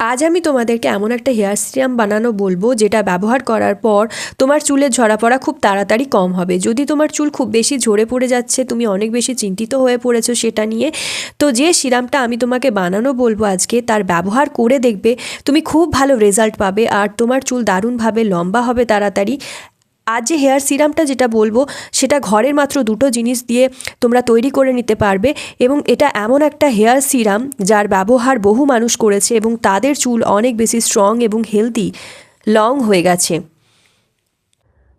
আজ আমি তোমাদেরকে এমন একটা হেয়ার সিরাম বানানো বলব, যেটা ব্যবহার করার পর তোমার চুলের ঝরা পড়া খুব তাড়াতাড়ি কম হবে। যদি তোমার চুল খুব বেশি ঝরে পড়ে যাচ্ছে, তুমি অনেক বেশি চিন্তিত হয়ে পড়েছো সেটা নিয়ে, তো যে সিরামটা আমি তোমাকে বানানো বলব আজকে, তার ব্যবহার করে দেখবে, তুমি খুব ভালো রেজাল্ট পাবে আর তোমার চুল দারুণভাবে লম্বা হবে তাড়াতাড়ি। আজ যে হেয়ার সিরামটা যেটা বলব, সেটা ঘরের মাত্র দুটো জিনিস দিয়ে তোমরা তৈরি করে নিতে পারবে এবং এটা এমন একটা হেয়ার সিরাম যার ব্যবহার বহু মানুষ করেছে এবং তাদের চুল অনেক বেশি স্ট্রং এবং হেলদি লং হয়ে গেছে।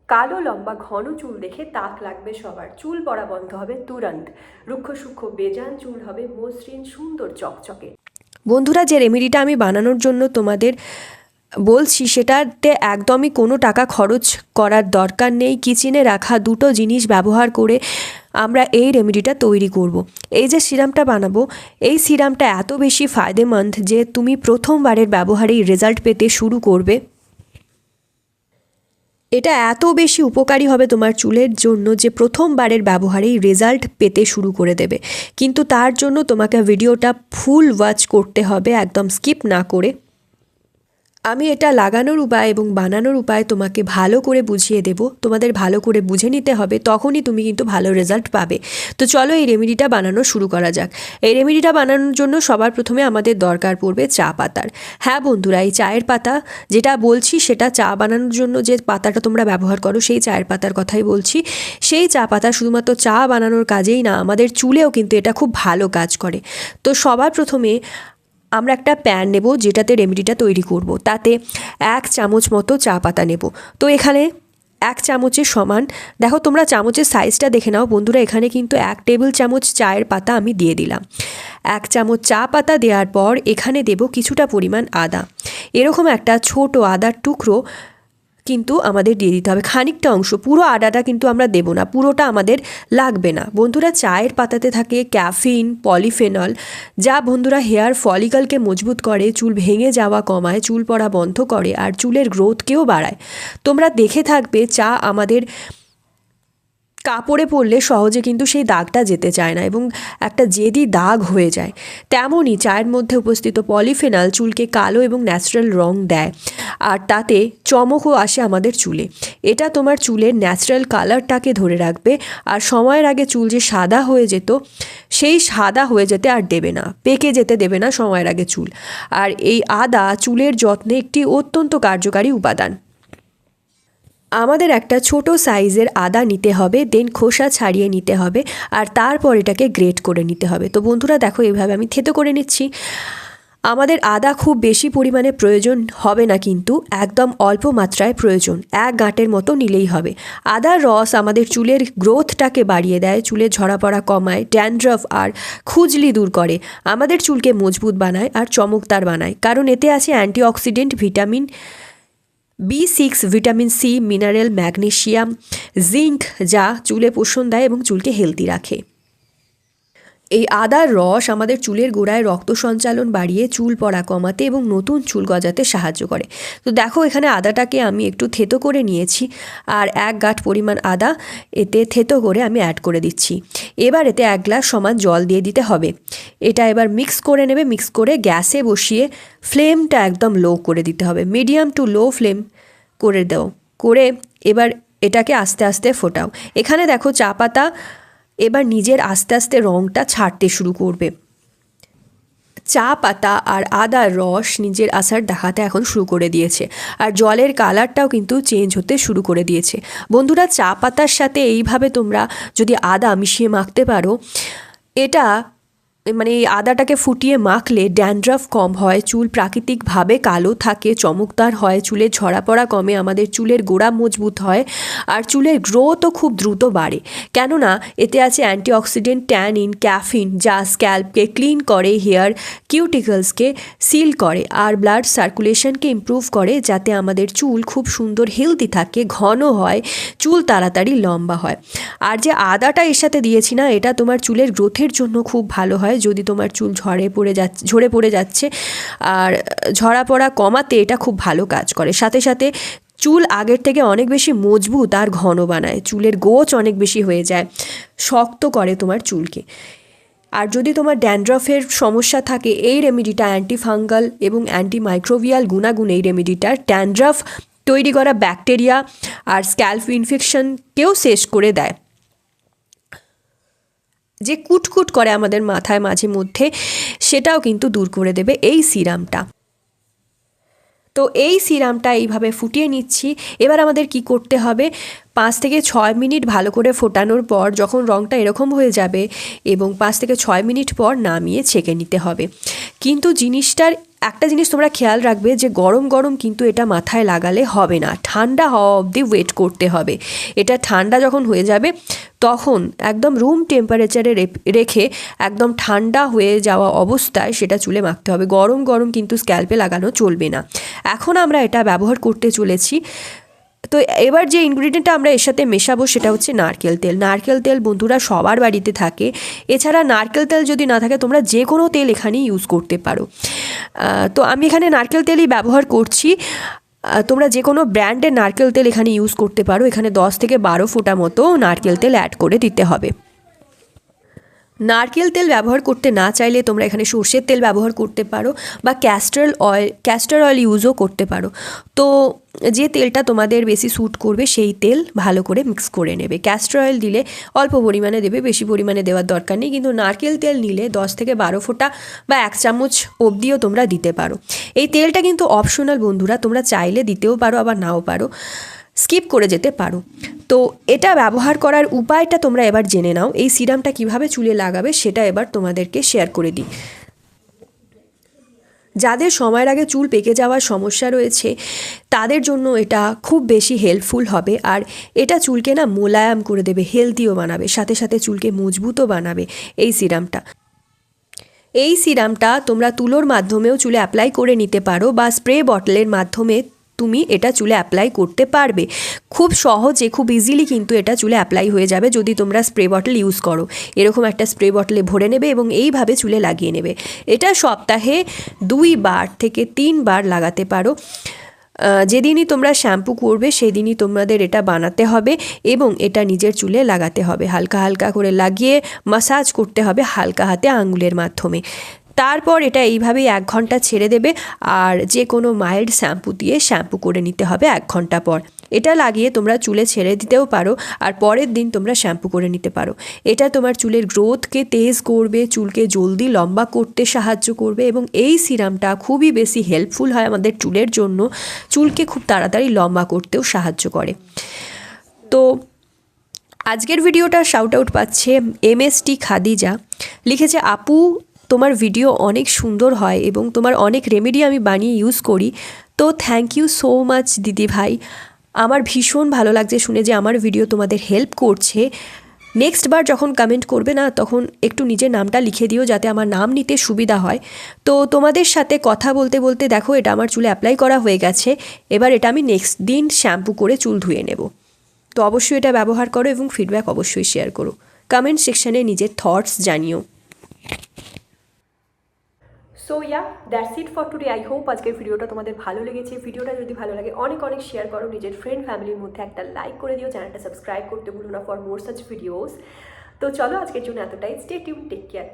কালো, লম্বা, ঘন চুল দেখে তাক লাগবে সবার। চুল পড়া বন্ধ হবে তুরন্ত। রুক্ষ সূক্ষ্ম বেজান চুল হবে মসৃণ সুন্দর চকচকে। বন্ধুরা, যে রেমেডিটা আমি বানানোর জন্য তোমাদের বলছি, সেটাতে একদমই কোনো টাকা খরচ করার দরকার নেই। কিচেনে রাখা দুটো জিনিস ব্যবহার করে আমরা এই রেমেডিটা তৈরি করব। এই যে সিরামটা বানাবো, এই সিরামটা এত বেশি ফায়দেমন্দ যে তুমি প্রথমবারের ব্যবহারেই রেজাল্ট পেতে শুরু করবে। এটা এত বেশি উপকারী হবে তোমার চুলের জন্য যে প্রথমবারের ব্যবহারেই রেজাল্ট পেতে শুরু করে দেবে। কিন্তু তার জন্য তোমাকে ভিডিওটা ফুল ওয়াচ করতে হবে, একদম স্কিপ না করে। আমি এটা লাগানোর উপায় এবং বানানোর উপায় তোমাকে ভালো করে বুঝিয়ে দেব। তোমাদের ভালো করে বুঝে নিতে হবে, তখনই তুমি কিন্তু ভালো রেজাল্ট পাবে। তো চলো এই রেমেডিটা বানানো শুরু করা যাক। এই রেমেডিটা বানানোর জন্য সবার প্রথমে আমাদের দরকার পড়বে চা পাতার। হ্যাঁ বন্ধুরা, এই চায়ের পাতা যেটা বলছি সেটা চা বানানোর জন্য যে পাতাটা তোমরা ব্যবহার করো, সেই চায়ের পাতার কথাই বলছি। সেই চা পাতা শুধুমাত্র চা বানানোর কাজেই না, আমাদের চুলেও কিন্তু এটা খুব ভালো কাজ করে। তো সবার প্রথমে আমরা একটা প্যান নেব, যেটাতে রেমেডিটা তৈরি করব। তাতে এক চামচ মতো চা পাতা নেব। তো এখানে এক চামচের সমান, দেখো তোমরা চামচের সাইজটা দেখে নাও। বন্ধুরা, এখানে কিন্তু এক টেবিল চামচ চায়ের পাতা আমি দিয়ে দিলাম। এক চামচ চা পাতা দেওয়ার পর এখানে দেব কিছুটা পরিমাণ আদা। এরকম একটা ছোট আদার টুকরো কিন্তু আমাদের দিয়ে দিতে হবে খানিকটা অংশ। পুরো আডাটা কিন্তু আমরা দেব না, পুরোটা আমাদের লাগবে না। বন্ধুরা, চায়ের পাতাতে থাকে ক্যাফিন, পলিফেনল। যা বন্ধুরা হেয়ার ফলিকালকে মজবুত করে, চুল ভেঙে যাওয়া কমায়, চুল পড়া বন্ধ করে, আর চুলের গ্রোথকেও বাড়ায়। তোমরা দেখে থাকবে, চা আমাদের কাপড়ে পড়লে সহজে কিন্তু সেই দাগটা যেতে চায় না এবং একটা জেদি দাগ হয়ে যায়। তেমনই চায়ের মধ্যে উপস্থিত পলিফেনাল চুলকে কালো এবং ন্যাচারাল রং দেয় আর তাতে চমকও আসে আমাদের চুলে। এটা তোমার চুলের ন্যাচারাল কালারটাকে ধরে রাখবে আর সময়ের আগে চুল যে সাদা হয়ে যেত, সেই সাদা হয়ে যেতে আর দেবে না, পেকে যেতে দেবে না সময়ের আগে চুল। আর এই আদা চুলের যত্নে একটি অত্যন্ত কার্যকারী উপাদান। আমাদের একটা ছোট সাইজের আদা নিতে হবে দেন খোসা ছাড়িয়ে নিতে হবে, আর তারপর এটাকে গ্রেট করে নিতে হবে। তো বন্ধুরা, দেখো এইভাবে আমি থেতো করে নিচ্ছি। আমাদের আদা খুব বেশি পরিমাণে প্রয়োজন হবে না কিন্তু, একদম অল্প মাত্রায় প্রয়োজন, এক গাঁটের মতো নিলেই হবে। আদার রস আমাদের চুলের গ্রোথটাকে বাড়িয়ে দেয়, চুলে ঝরা পড়া কমায় ড্যান্ড্রফ আর খুজলি দূর করে। আমাদের চুলকে মজবুত বানায় আর চমকদার বানায়, কারণ এতে আছে antioxidant vitamin B six vitamin C mineral magnesium zinc যা চুলে পোষণ দেয় এবং চুলকে হেলদি রাখে। এই আদার রস আমাদের চুলের গোড়ায় রক্ত সঞ্চালন বাড়িয়ে চুল পড়া কমাতে এবং নতুন চুল গজাতে সাহায্য করে। তো দেখো এখানে আদাটাকে আমি একটু থেতো করে নিয়েছি আর এক গাঁট পরিমাণ আদা এতে থেতো করে আমি অ্যাড করে দিচ্ছি। এবার এতে এক গ্লাস সমান জল দিয়ে দিতে হবে। এটা এবার মিক্স করে নেবে মিক্স করে গ্যাসে বসিয়ে ফ্লেমটা একদম লো করে দিতে হবে। মিডিয়াম টু লো ফ্লেম করে দাও। করে এবার এটাকে আস্তে আস্তে ফোটাও। এখানে দেখো চা পাতা এবার নিজের আস্তে আস্তে রঙটা ছাড়তে শুরু করবে। চা, পাতা আর আদার রস নিজের আসার দেখাতে এখন শুরু করে দিয়েছে। আর জলের কালারটাও কিন্তু চেঞ্জ হতে শুরু করে দিয়েছে। বন্ধুরা, চা, পাতার সাথে এইভাবে তোমরা যদি আদা মিশিয়ে মাখতে পারো, এটা মানে এই আদাটাকে ফুটিয়ে মাখলে ড্যান্ড্রাফ কম হয়, চুল প্রাকৃতিকভাবে কালো থাকে, চমকদার হয় চুলে ঝরা পড়া কমে, আমাদের চুলের গোড়া মজবুত হয় আর চুলের গ্রোথও খুব দ্রুত বাড়ে। কেননা এতে আছে অ্যান্টিঅক্সিডেন্ট, ট্যানিন, ক্যাফিন যা স্ক্যাল্পকে ক্লিন করে, হেয়ার কিউটিকলসকে সিল করে আর ব্লাড সার্কুলেশনকে ইমপ্রুভ করে যাতে আমাদের চুল খুব সুন্দর হেলদি থাকে, ঘন হয়, চুল তাড়াতাড়ি লম্বা হয়। আর যে আদাটা এর সাথে দিয়েছি না, এটা তোমার চুলের গ্রোথের জন্য খুব ভালো হয়। হয় যদি তোমার চুল ঝরে পড়ে যাচ্ছে ঝরে পড়ে যাচ্ছে। আর ঝরা পড়া কমাতে এটা খুব ভালো কাজ করে। সাথে সাথে চুল আগের থেকে অনেক বেশি মজবুত আর ঘন বানায়। চুলের গোছ অনেক বেশি হয়ে যায়। শক্ত করে তোমার চুলকে। আর যদি তোমার ড্যান্ড্রফের সমস্যা থাকে, এই রেমেডিটা অ্যান্টিফাঙ্গাল এবং অ্যান্টিমাইক্রোবিয়াল গুণাগুণ এই রেমেডিটার ড্যান্ড্রফ তৈরি করা ব্যাকটেরিয়া আর স্ক্যাল্প ইনফেকশনকেও শেষ করে দেয়। যে কুটকুট করে আমাদের মাথায় মাঝে মধ্যে, সেটাও কিন্তু দূর করে দেবে এই সিরামটা। তো এই সিরামটা এইভাবে ফুটিয়ে নিচ্ছি। এবার আমাদের কি করতে হবে? পাঁচ থেকে ছয় মিনিট ভালো করে ফোটানোর পর যখন রঙটা এরকম হয়ে যাবে এবং পাঁচ থেকে ছয় মিনিট পর নামিয়ে ছেঁকে নিতে হবে। কিন্তু জিনিসটার একটা জিনিস তোমরা খেয়াল রাখবে যে গরম গরম কিন্তু এটা মাথায় লাগালে হবে না। ঠান্ডা হওয়া অবধি ওয়েট করতে হবে। এটা ঠান্ডা যখন হয়ে যাবে তখন একদম রুম টেম্পারেচারে রেখে একদম ঠান্ডা হয়ে যাওয়া অবস্থায় সেটা চুলে মাখতে হবে। গরম গরম কিন্তু স্ক্যাল্পে লাগানো চলবে না। এখন আমরা এটা ব্যবহার করতে চলেছি। তো এবার যে ইনগ্রিডিয়েন্টটা আমরা এর সাথে মেশাবো সেটা হচ্ছে নারকেল তেল। নারকেল তেল বন্ধুরা সবার বাড়িতে থাকে। এছাড়া নারকেল তেল যদি না থাকে তোমরা যে কোনো তেল এখানেই ইউজ করতে পারো। তো আমি এখানে নারকেল তেলই ব্যবহার করছি। তোমরা যে কোনো ব্র্যান্ডের নারকেল তেল এখানে ইউজ করতে পারো। এখানে দশ থেকে বারো ফুটা মতো নারকেল তেল অ্যাড করে দিতে হবে। নারকেল তেল ব্যবহার করতে না চাইলে তোমরা এখানে সর্ষের তেল ব্যবহার করতে পারো বা ক্যাস্ট্রল অয়েল ক্যাস্টার অয়েল ইউজও করতে পারো। তো যে তেলটা তোমাদের বেশি স্যুট করবে সেই তেল ভালো করে মিক্স করে নেবে। ক্যাস্টার অয়েল দিলে অল্প পরিমাণে দেবে, বেশি পরিমাণে দেওয়ার দরকার নেই। কিন্তু নারকেল তেল নিলে দশ থেকে বারো ফোঁটা বা এক চামচ অবধিও তোমরা দিতে পারো। এই তেলটা কিন্তু অপশনাল বন্ধুরা, তোমরা চাইলে দিতেও পারো, আবার নাও পারো। স্কিপ করে যেতে পারো। তো এটা ব্যবহার করার উপায়টা তোমরা এবার জেনে নাও। এই সিরামটা কীভাবে চুলে লাগাবে সেটা এবার তোমাদেরকে শেয়ার করে দিই। যাদের সময়ের আগে চুল পেকে যাওয়ার সমস্যা রয়েছে, তাদের জন্য এটা খুব বেশি হেল্পফুল হবে। আর এটা চুলকে না মোলায়াম করে দেবে হেলদিও বানাবে, সাথে সাথে চুলকে মজবুতও বানাবে এই সিরামটা। এই সিরামটা তোমরা তুলোর মাধ্যমেও চুলে অ্যাপ্লাই করে নিতে পারো বা স্প্রে বটলের মাধ্যমে তুমি এটা চুলে অ্যাপ্লাই করতে পারবে। খুব সহজে, খুব ইজিলি কিন্তু এটা চুলে অ্যাপ্লাই হয়ে যাবে যদি তোমরা স্প্রে বটল ইউজ করো। এরকম একটা স্প্রে বটলে ভরে নেবে এবং এইভাবে চুলে লাগিয়ে নেবে। এটা সপ্তাহে দুইবার থেকে তিনবার লাগাতে পারো। যেদিনই তোমরা শ্যাম্পু করবে, সেদিনই তোমাদের এটা বানাতে হবে এবং এটা নিজের চুলে লাগাতে হবে। হালকা হালকা করে লাগিয়ে মাসাজ করতে হবে হালকা হাতে আঙুলের মাধ্যমে। তারপর এটা এইভাবেই এক ঘণ্টা ছেড়ে দেবে আর যে কোনো মাইল্ড শ্যাম্পু দিয়ে শ্যাম্পু করে নিতে হবে এক ঘণ্টা পর। এটা লাগিয়ে তোমরা চুলে ছেড়ে দিতেও পারো আর পরের দিন তোমরা শ্যাম্পু করে নিতে পারো। এটা তোমার চুলের গ্রোথকে তেজ করবে, চুলকে জলদি লম্বা করতে সাহায্য করবে এবং এই সিরামটা খুবই বেশি হেল্পফুল হয় আমাদের চুলের জন্য। চুলকে খুব তাড়াতাড়ি লম্বা করতেও সাহায্য করে। তো আজকের ভিডিওটা শাউট আউট পাচ্ছে এম এস টি খাদিজা। লিখেছে, আপু তোমার ভিডিও অনেক সুন্দর হয় এবং তোমার অনেক রেমেডি আমি বানিয়ে ইউজ করি। তো থ্যাংক ইউ সো মাচ দিদি ভাই। আমার ভীষণ ভালো লাগছে শুনে যে আমার ভিডিও তোমাদের হেল্প করছে। নেক্সট বার যখন কমেন্ট করবে না, তখন একটু নিজের নামটা লিখে দিও যাতে আমার নাম নিতে সুবিধা হয়। তো তোমাদের সাথে কথা বলতে বলতে দেখো, এটা আমার চুলে অ্যাপ্লাই করা হয়ে গেছে। এবার এটা আমি নেক্সট দিন শ্যাম্পু করে চুল ধুয়ে নেব। তো অবশ্যই এটা ব্যবহার করো এবং ফিডব্যাক অবশ্যই শেয়ার করো। কমেন্ট সেকশানে নিজের থটস জানিও। So yeah that's it for today I hope আজকের ভিডিওটা তোমাদের ভালো লেগেছে। ভিডিওটা যদি ভালো লাগে, অনেক অনেক শেয়ার করো। নিজের ফ্রেন্ড ফ্যামিলির মধ্যে একটা লাইক করে দিও। চ্যানেলটা সাবস্ক্রাইব করতে ভুলো না ফর মোর সাচ ভিডিওস তো চলো আজকের জন্য এতটাই। Stay tune take care